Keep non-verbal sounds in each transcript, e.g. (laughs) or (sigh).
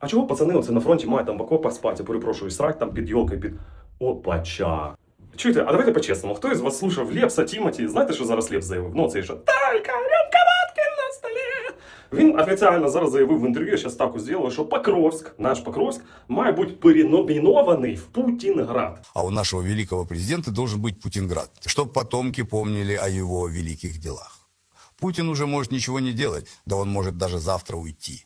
А чого пацани оце на фронті мають там в окопах спати, я перепрошую, срать там під йолкою, під опача. Чуєте, а давайте по-чесному, хто із вас слушав Лепса, Тімоті? Знаєте, що зараз Лепс заявив? Ну, цей що «Только рюмка водки на столі. Він офіційно зараз заявив в інтерв'ю, я зараз ставку зробив, що Покровськ, наш Покровськ, має бути переномінований в Путінград. А у нашего великого президента должен быть Путинград, чтобы потомки помнили о его великих делах. Путин уже может ничего не делать, да он может даже завтра уйти.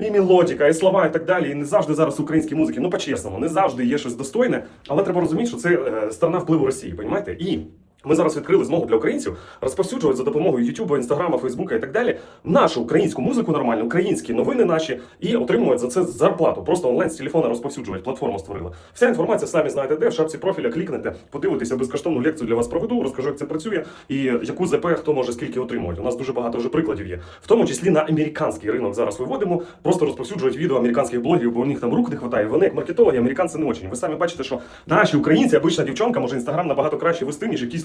І мелодіка, і слова, і так далі. І не завжди зараз українські музики, ну по-чесному, не завжди є щось достойне, але треба розуміти, що це е, сторона впливу Росії, понімаєте? І ми зараз відкрили змогу для українців розповсюджувати за допомогою Ютубу, Інстаграма, Фейсбука і так далі нашу українську музику нормальну, українські новини наші і отримують за це зарплату. Просто онлайн з телефона розповсюджувати. Платформу створили. Вся інформація самі знаєте, де в шапці профіля клікнете, подивитеся безкоштовну лекцію для вас проведу, розкажу, як це працює і яку ЗП хто може скільки отримувати. У нас дуже багато вже прикладів є. В тому числі на американський ринок зараз виводимо, просто розповсюджують відео американських блогерів, бо у них там рук не вистачає. Вони як маркетологи, американці не очень. Ви самі бачите, що наші українці, обична дівчонка, може інстаграм набагато краще вести, ніж якийсь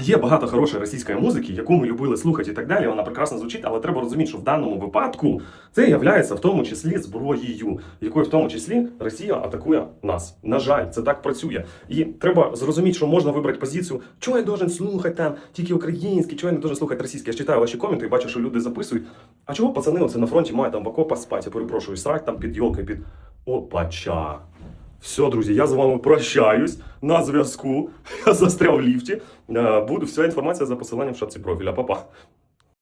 Є багато хорошої російської музики, яку ми любили слухати і так далі. Вона прекрасно звучить, але треба розуміти, що в даному випадку це є в тому числі зброєю, якою в тому числі Росія атакує нас. На жаль, це так працює. І треба зрозуміти, що можна вибрати позицію, чого я должен слухати там тільки український, чого я не должен слухати російський. Я читаю ваші коменти бачу, що люди записують. А чого пацани оце на фронті мають там в окопах спати, я перепрошую, срать там під йолкою, під опача. Все, друзі, я з вами прощаюсь на зв'язку. (laughs) Я застряв в ліфті. Е, Буду вся інформація за посиланням в шапці профіля. Па-па.